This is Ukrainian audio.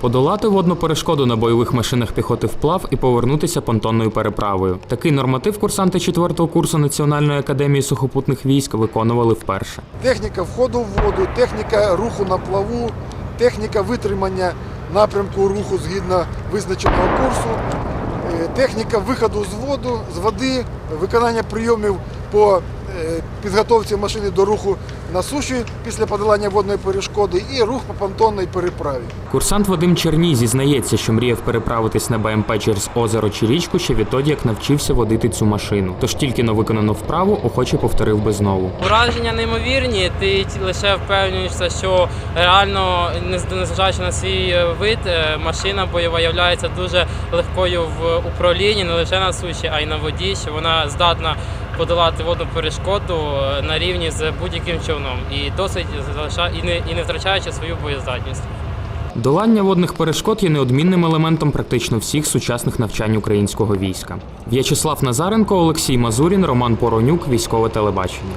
Подолати водну перешкоду на бойових машинах піхоти вплав і повернутися понтонною переправою. Такий норматив курсанти 4-го курсу Національної академії сухопутних військ виконували вперше. техніка входу в воду, техніка руху на плаву, техніка витримання напрямку руху згідно визначеного курсу, е, техніка виходу з воду, з води, виконання прийомів по підготовці машини до руху на суші після подолання водної перешкоди і рух по понтонній переправі. Курсант Вадим Черній зізнається, що мріяв переправитись на БМП через озеро чи річку ще відтоді, як навчився водити цю машину. Тож тільки на виконану вправу охоче повторив би знову. Враження неймовірні. Ти лише впевнюєшся, що реально, не- незважаючи на свій е, вид, е, машина бойова є дуже легкою в управлінні не лише на суші, а й на воді, що вона здатна подолати водну перешкоду е, на рівні з будь-яким човном і досить і не і не втрачаючи свою боєздатність. Долання водних перешкод є неодмінним елементом практично всіх сучасних навчань українського війська. В'ячеслав Назаренко, Олексій Мазурін, Роман Поронюк, військове телебачення.